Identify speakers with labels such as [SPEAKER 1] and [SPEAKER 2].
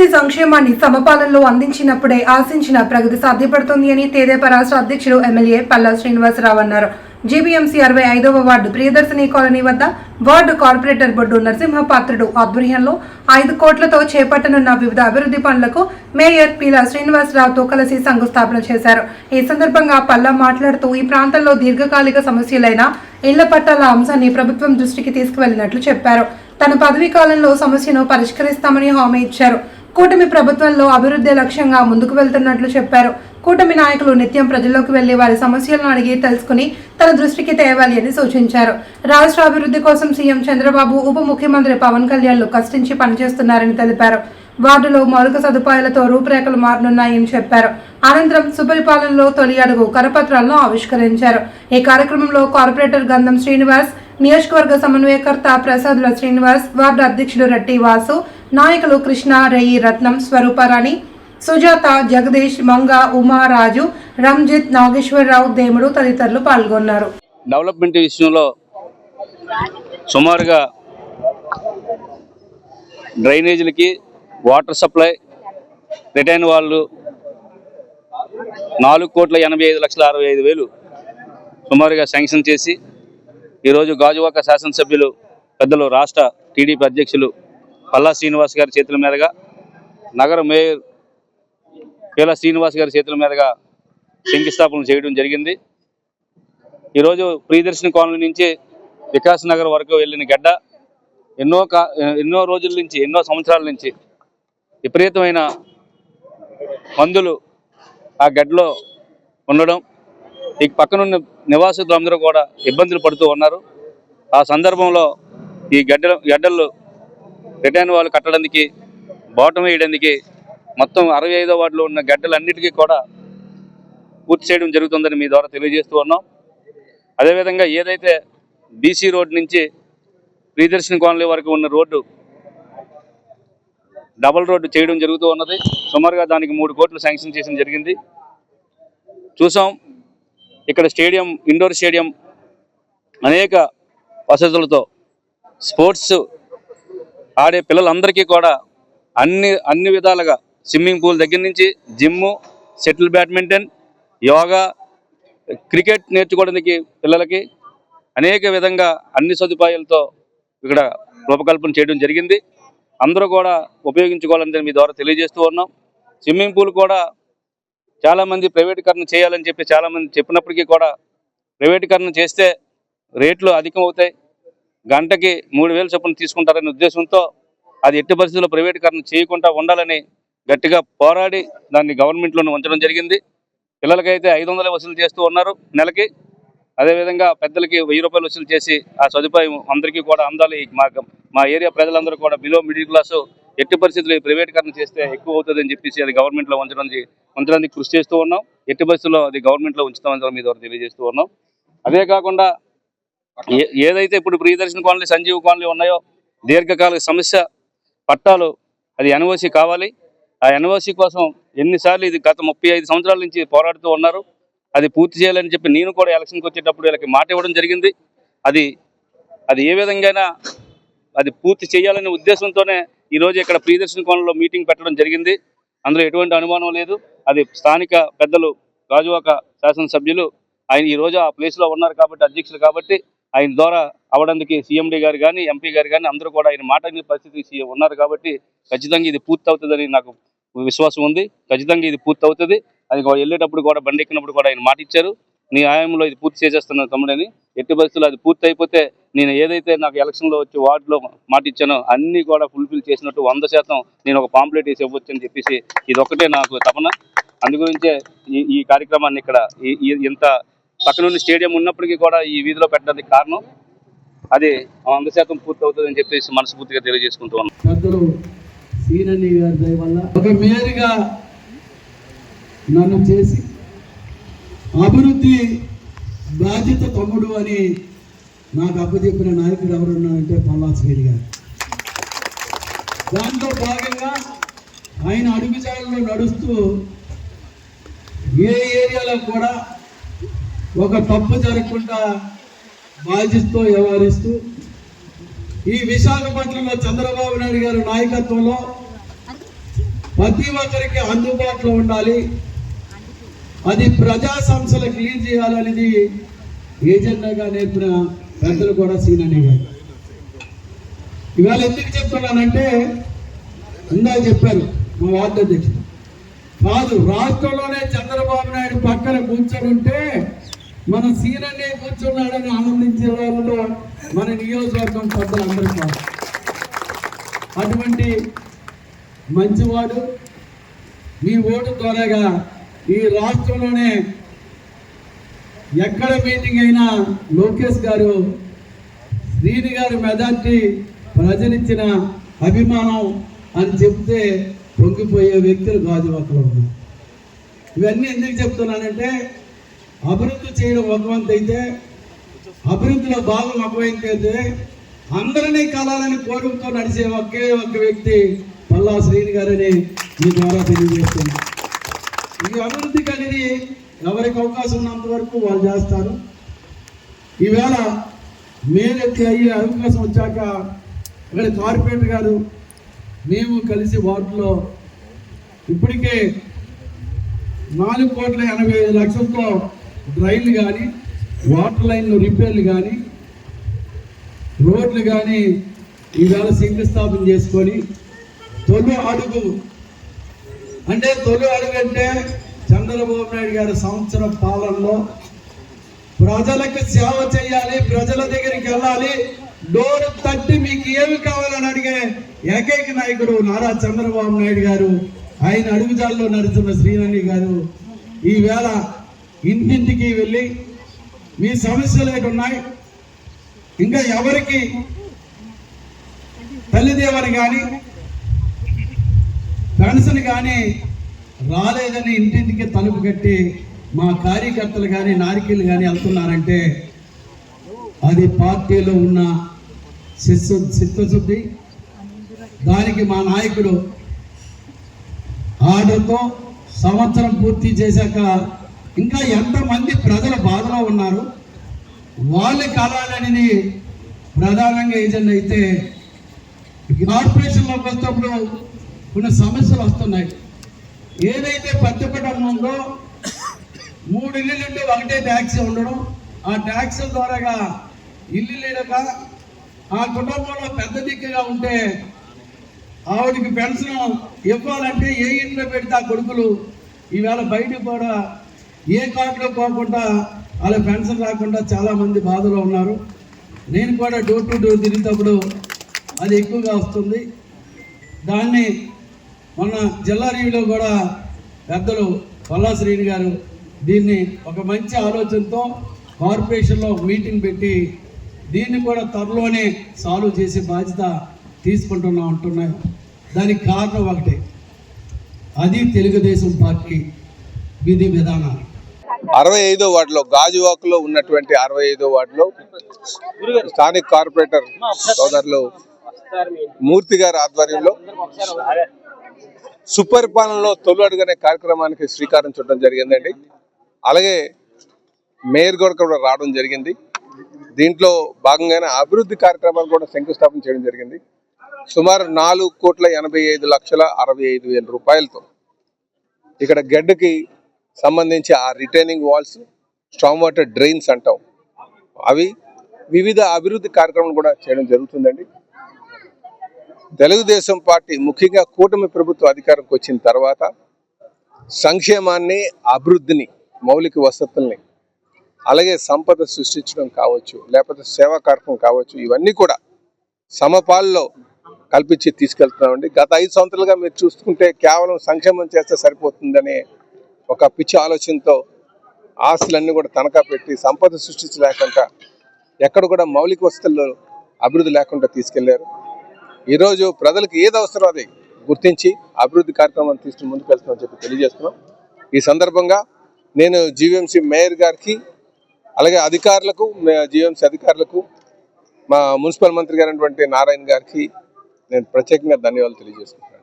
[SPEAKER 1] అభివృద్ధి సంక్షేమాన్ని సమపాలనలో అందించినప్పుడే ఆశించిన ప్రగతి సాధ్యపడుతుంది అని తేదేపా రాష్ట్ర అధ్యక్షుడు ఎమ్మెల్యే పల్లా శ్రీనివాసరావు అన్నారు. జీబీఎంసీ అరవై ఐదవ వార్డు ప్రియదర్శిని కాలనీ వద్ద వార్డు కార్పొరేటర్ బొడ్డు నరసింహపాత్రుడు ఆధ్వర్యంలో ఐదు కోట్లతో చేపట్టనున్న వివిధ అభివృద్ధి పనులకు మేయర్ పీలా శ్రీనివాసరావుతో కలిసి శంకుస్థాపన చేశారు. ఈ సందర్భంగా పల్లా మాట్లాడుతూ ఈ ప్రాంతంలో దీర్ఘకాలిక సమస్యలైన ఇళ్ళ పట్టాల అంశాన్ని ప్రభుత్వం దృష్టికి తీసుకువెళ్ళినట్లు చెప్పారు. తన పదవీ కాలంలో సమస్యను పరిష్కరిస్తామని హామీ ఇచ్చారు. కూటమి ప్రభుత్వంలో అభివృద్ధి లక్ష్యంగా ముందుకు వెళ్తున్నట్లు చెప్పారు. కూటమి నాయకులు నిత్యం ప్రజల్లోకి వెళ్ళి వారి సమస్యలను అడిగి తెలుసుకుని తన దృష్టికి తేవాలి అని సూచించారు. రాష్ట్ర అభివృద్ధి కోసం సీఎం చంద్రబాబు ఉప ముఖ్యమంత్రి పవన్ కళ్యాణ్లు కష్టించి పనిచేస్తున్నారని తెలిపారు. వార్డులో మౌలిక సదుపాయాలతో రూపురేఖలు మారనున్నాయని చెప్పారు. అనంతరం సుపరిపాలనలో తొలి అడుగు కరపత్రాలను ఆవిష్కరించారు. ఈ కార్యక్రమంలో కార్పొరేటర్ గంధం శ్రీనివాస్ నియోజకవర్గ సమన్వయకర్త ప్రసాదుల శ్రీనివాస్ వార్డు అధ్యక్షుడు రెడ్డి వాసు నాయకులు కృష్ణ రయి రత్నం స్వరూపరాణి సుజాత జగదీష్ మంగ ఉమారాజు రంజిత్ నాగేశ్వరరావు దేముడు తదితరులు పాల్గొన్నారు.
[SPEAKER 2] డెవలప్మెంట్ విషయంలో సుమారుగా డ్రైనేజీలకి వాటర్ సప్లై రిటైన్ వాళ్ళు నాలుగు కోట్ల ఎనభై ఐదు లక్షల అరవై ఐదు వేలు సుమారుగా శాంక్షన్ చేసి ఈరోజు గాజువాక శాసనసభ్యులు పెద్దలు రాష్ట్ర టీడీపీ అధ్యక్షులు పల్లా శ్రీనివాస్ గారి చేతుల మీదుగా నగర మేయర్ పేలా శ్రీనివాస్ గారి చేతుల మీదుగా శంకుస్థాపన చేయడం జరిగింది. ఈరోజు ప్రియదర్శిని కాలనీ నుంచి వికాస్ నగర్ వరకు వెళ్ళిన గడ్డ ఎన్నో కా ఎన్నో రోజుల నుంచి ఎన్నో సంవత్సరాల నుంచి విపరీతమైన మందులు ఆ గడ్డలో ఉండడం ఈ పక్కనున్న నివాసితులందరూ కూడా ఇబ్బందులు పడుతూ ఉన్నారు. ఆ సందర్భంలో ఈ గడ్డ గడ్డలు రిటర్న్ వాళ్ళు కట్టడానికి బాటం వేయడానికి మొత్తం అరవై ఐదో వార్డులో ఉన్న గడ్డలన్నిటికీ కూడా పూర్తి చేయడం జరుగుతుందని మీ ద్వారా తెలియజేస్తూ ఉన్నాం. అదేవిధంగా ఏదైతే బీసీ రోడ్ నుంచి ప్రియదర్శిని కాలనీ వరకు ఉన్న రోడ్డు డబల్ రోడ్డు చేయడం జరుగుతూ ఉన్నది. సుమారుగా దానికి మూడు కోట్లు శాంక్షన్ చేయడం జరిగింది. చూసాం ఇక్కడ స్టేడియం ఇండోర్ స్టేడియం అనేక వసతులతో స్పోర్ట్స్ ఆడే పిల్లలందరికీ కూడా అన్ని అన్ని విధాలుగా స్విమ్మింగ్ పూల్ దగ్గర నుంచి gym shuttle badminton yoga cricket నేర్చుకోవడానికి పిల్లలకి అనేక విధంగా అన్ని సదుపాయాలతో ఇక్కడ రూపకల్పన చేయడం జరిగింది. అందరూ కూడా ఉపయోగించుకోవాలని మీ ద్వారా తెలియజేస్తూ ఉన్నాం. స్విమ్మింగ్ పూల్ కూడా చాలామంది ప్రైవేటీకరణ చేయాలని చెప్పి చాలామంది చెప్పినప్పటికీ కూడా ప్రైవేటీకరణ చేస్తే రేట్లు అధికం అవుతాయి గంటకి మూడు వేలు చొప్పున తీసుకుంటారనే ఉద్దేశంతో అది ఎట్టి పరిస్థితుల్లో ప్రైవేటీకరణ చేయకుండా ఉండాలని గట్టిగా పోరాడి దాన్ని గవర్నమెంట్లోనే ఉంచడం జరిగింది. పిల్లలకైతే ఐదు వందలే వసూలు చేస్తూ ఉన్నారు నెలకి. అదేవిధంగా పెద్దలకి వెయ్యి రూపాయలు వసూలు చేసి ఆ సదుపాయం అందరికీ కూడా అందాలి. మా మా ఏరియా ప్రజలందరూ కూడా బిలో మిడిల్ క్లాసు ఎట్టి పరిస్థితుల్లో ఈ ప్రైవేటీకరణ చేస్తే ఎక్కువ అవుతుంది అని చెప్పేసి అది గవర్నమెంట్లో ఉంచడానికి ఉంచడానికి కృషి చేస్తూ ఉన్నాం. ఎట్టి పరిస్థితుల్లో అది గవర్నమెంట్లో ఉంచుతామని మీద తెలియజేస్తూ ఉన్నాం. అదే కాకుండా ఏదైతే ఇప్పుడు ప్రియదర్శన్ కాలనీ సంజీవ్ కాలనీ ఉన్నాయో దీర్ఘకాలిక సమస్య పట్టాలు అది ఎన్ఓసి కావాలి. ఆ ఎన్ఓసి కోసం ఎన్నిసార్లు ఇది గత ముప్పై ఐదు సంవత్సరాల నుంచి పోరాడుతూ ఉన్నారు. అది పూర్తి చేయాలని చెప్పి నేను కూడా ఎలక్షన్కి వచ్చేటప్పుడు వీళ్ళకి మాట ఇవ్వడం జరిగింది. అది అది ఏ విధంగా అది పూర్తి చేయాలనే ఉద్దేశంతోనే ఈరోజు ఇక్కడ ప్రియదర్శన్ కోణంలో మీటింగ్ పెట్టడం జరిగింది. అందులో ఎటువంటి అనుమానం లేదు. అది స్థానిక పెద్దలు రాజువాక శాసనసభ్యులు ఆయన ఈ రోజు ఆ ప్లేస్లో ఉన్నారు కాబట్టి అధ్యక్షులు కాబట్టి ఆయన ద్వారా అవడానికి సీఎండీ గారు కానీ ఎంపీ గారు కానీ అందరూ కూడా ఆయన మాట అనే పరిస్థితి ఉన్నారు కాబట్టి ఖచ్చితంగా ఇది పూర్తి అవుతుందని నాకు విశ్వాసం ఉంది. ఖచ్చితంగా ఇది పూర్తి అవుతుంది అది వెళ్ళేటప్పుడు కూడా బండి ఎక్కినప్పుడు కూడా ఆయన మాట ఇచ్చారు నీ ఆయంలో ఇది పూర్తి చేసేస్తున్నాను తమ్ముడని ఎట్టి పరిస్థితుల్లో అది పూర్తి అయిపోతే నేను ఏదైతే నాకు ఎలక్షన్లో వచ్చి వార్డులో మాట ఇచ్చానో అన్ని కూడా ఫుల్ఫిల్ చేసినట్టు వంద శాతం నేను ఒక పాంప్లెట్ వేసి ఇవ్వచ్చు అని చెప్పేసి ఇది ఒకటే నాకు తపన. అందుగురించే ఈ ఈ కార్యక్రమాన్ని ఇక్కడ ఈ- ఇంత పక్కనున్న స్టేడియం ఉన్నప్పటికీ కూడా ఈ వీధిలో పెట్టడానికి కారణం అది వంద శాతం పూర్తి అవుతుందని చెప్పేసి మనస్ఫూర్తిగా తెలియజేసుకుంటూ ఉన్నాం.
[SPEAKER 3] పెద్దలు సీనని ఒక మేయర్గా నన్ను చేసి అభివృద్ధి బాధ్యత తమ్ముడు అని నాకు అప్పచెప్పిన నాయకుడు ఎవరున్నారంటే పల్లా శ్రీని గారు. దాంతో భాగంగా ఆయన అడుగుజాడలో నడుస్తూ ఏ ఏరియాలో కూడా ఒక తప్పు జరగకుండా బాధ్యతతో వ్యవహరిస్తూ ఈ విశాఖపట్నంలో చంద్రబాబు నాయుడు గారి నాయకత్వంలో ప్రతి ఒక్కరికి అందుబాటులో ఉండాలి. అది ప్రజా సంస్థలు క్లీన్ చేయాలనేది ఏజెండాగా నేర్పిన పెద్దలు కూడా సీనని గారు ఇవాళ ఎందుకు చెప్తున్నానంటే ఇందా చెప్పారు మా వార్డు అధ్యక్షుడు. కాదు రాష్ట్రంలోనే చంద్రబాబు నాయుడు పక్కన కూర్చొని ఉంటే మన సీనన్నే కూర్చున్నాడని ఆనందించే వాళ్ళు మన నియోజకవర్గం పెద్దలందరికీ అటువంటి మంచివాడు మీ ఓటు ద్వారాగా ఈ రాష్ట్రంలోనే ఎక్కడ మీటింగ్ అయినా లోకేష్ గారు శ్రీని గారు మెజార్టీ ప్రజలిచ్చిన అభిమానం అని చెప్తే పొంగిపోయే వ్యక్తులు గాజువాకలో ఉన్నారు. ఇవన్నీ ఎందుకు చెప్తున్నానంటే అభివృద్ధి చేయడం ఒక వంతు అయితే అభివృద్ధిలో భాగం ఒకవైతే అందరినీ కలాలని కోరుకుతో నడిచే ఒకే ఒక్క వ్యక్తి పల్లా శ్రీని గారని మీ ద్వారా తెలియజేస్తున్నా ఈ అభివృద్ధి కలిగి ఎవరికి అవకాశం ఉన్నంత వరకు వాళ్ళు చేస్తారు. ఈవేళ మేలెత్తి అయ్యే అవకాశం వచ్చాక ఇక్కడ కార్పొరేటర్ గారు మేము కలిసి వార్డులో ఇప్పటికే నాలుగు కోట్ల ఎనభై ఐదు లక్షలతో డ్రైన్లు కానీ వాటర్ లైన్లు రిపేర్లు కానీ రోడ్లు కానీ ఈవేళ శంకుస్థాపన చేసుకొని తొలి అడుగు. అంటే తొలి అడుగు అంటే చంద్రబాబు నాయుడు గారి సంవత్సరం పాలనలో ప్రజలకు సేవ చేయాలి ప్రజల దగ్గరికి వెళ్ళాలి. డోర్ తట్టి మీకు ఏమి కావాలని అడిగే ఏకైక నాయకుడు నారా చంద్రబాబు నాయుడు గారు. ఆయన అడుగుజాల్లో నడుస్తున్న శ్రీనని గారు. ఈవేళ ఇంటింటికి వెళ్ళి మీ సమస్యలు ఉన్నాయి? ఇంకా ఎవరికి తల్లిదేవని కానీ పెన్షన్ కానీ రాలేదని ఇంటింటికి తలుపు కట్టి మా కార్యకర్తలు కానీ నారికీలు కానీ వెళ్తున్నారంటే అది పార్టీలో ఉన్న శిస్సు చిత్తశుద్ధి. దానికి మా నాయకుడు ఆర్డర్తో సంవత్సరం పూర్తి చేశాక ఇంకా ఎంతమంది ప్రజల బాధలో ఉన్నారు? వాళ్ళ కళాలని ప్రధానంగా ఏజెంట్ అయితే కార్పొరేషన్లోకి వచ్చినప్పుడు కొన్ని సమస్యలు వస్తున్నాయి. ఏదైతే పెద్ద కుటుంబంలో మూడు ఇల్లులు ఉంటే ఒకటే ట్యాక్సీ ఉండడం. ఆ ట్యాక్సీల ద్వారాగా ఇల్లు లేడక ఆ కుటుంబంలో పెద్ద దిక్కుగా ఉంటే ఆవిడకి పెన్షన్ ఇవ్వాలంటే ఏ ఇంట్లో పెడితే ఆ కొడుకులు? ఈవేళ బయటకు కూడా ఏ కార్డులో పోకుండా వాళ్ళ పెన్షన్ రాకుండా చాలామంది బాధలో ఉన్నారు. నేను కూడా డోర్ టు డోర్ తిరిగేటప్పుడు అది ఎక్కువగా వస్తుంది. దాన్ని మొన్న జిల్లా రీవిలో కూడా పెద్దలు పల్లా శ్రీని గారు దీన్ని ఒక మంచి ఆలోచనతో కార్పొరేషన్లో మీటింగ్ పెట్టి దీన్ని కూడా త్వరలోనే సాల్వ్ చేసే బాధ్యత తీసుకుంటున్నాం అంటున్నాయి దానికి కారణం ఒకటే. అది తెలుగుదేశం పార్టీ విధి విధానాలు.
[SPEAKER 4] అరవై ఐదో వార్డులో గాజువాకలో ఉన్నటువంటి అరవై ఐదో వార్డులో స్థానిక కార్పొరేటర్ సోదరులు మూర్తి గారి ఆధ్వర్యంలో సుపరిపాలనలో తొలి అడుగనే కార్యక్రమానికి శ్రీకారం చుట్టడం జరిగిందండి. అలాగే మేయర్ గారు కూడా రావడం జరిగింది. దీంట్లో భాగంగానే అభివృద్ధి కార్యక్రమాలు కూడా శంకుస్థాపన చేయడం జరిగింది. సుమారు నాలుగు కోట్ల ఎనభై ఐదు లక్షల అరవై ఐదు వేల రూపాయలతో ఇక్కడ గడ్డకి సంబంధించి ఆ retaining walls strong water drains అంటాం. అవి వివిధ అభివృద్ధి కార్యక్రమాలు కూడా చేయడం జరుగుతుందండి. తెలుగుదేశం పార్టీ ముఖ్యంగా కూటమి ప్రభుత్వ అధికారంకి వచ్చిన తర్వాత సంక్షేమాన్ని అభివృద్ధిని మౌలిక వసతుల్ని అలాగే సంపద సృష్టించడం కావచ్చు లేకపోతే సేవా కార్యక్రమం కావచ్చు ఇవన్నీ కూడా సమపాల్లో కల్పించి తీసుకెళ్తున్నామండి. గత ఐదు సంవత్సరాలుగా మీరు చూసుకుంటే కేవలం సంక్షేమం చేస్తే సరిపోతుందనే ఒక పిచ్చి ఆలోచనతో ఆస్తులన్నీ కూడా తనఖా పెట్టి సంపద సృష్టించలేకుండా ఎక్కడ కూడా మౌలిక వసతుల్లో అభివృద్ధి లేకుండా తీసుకెళ్ళారు. ఈరోజు ప్రజలకు ఏది అవసరం అది గుర్తించి అభివృద్ధి కార్యక్రమాన్ని తీసుకుని ముందుకు వెళ్తున్నామని చెప్పి తెలియజేస్తున్నాం. ఈ సందర్భంగా నేను జీవీఎంసీ మేయర్ గారికి అలాగే అధికారులకు జీవీఎంసీ అధికారులకు మా మున్సిపల్ మంత్రి గారైనటువంటి నారాయణ గారికి నేను ప్రత్యేకంగా ధన్యవాదాలు తెలియజేస్తున్నాను.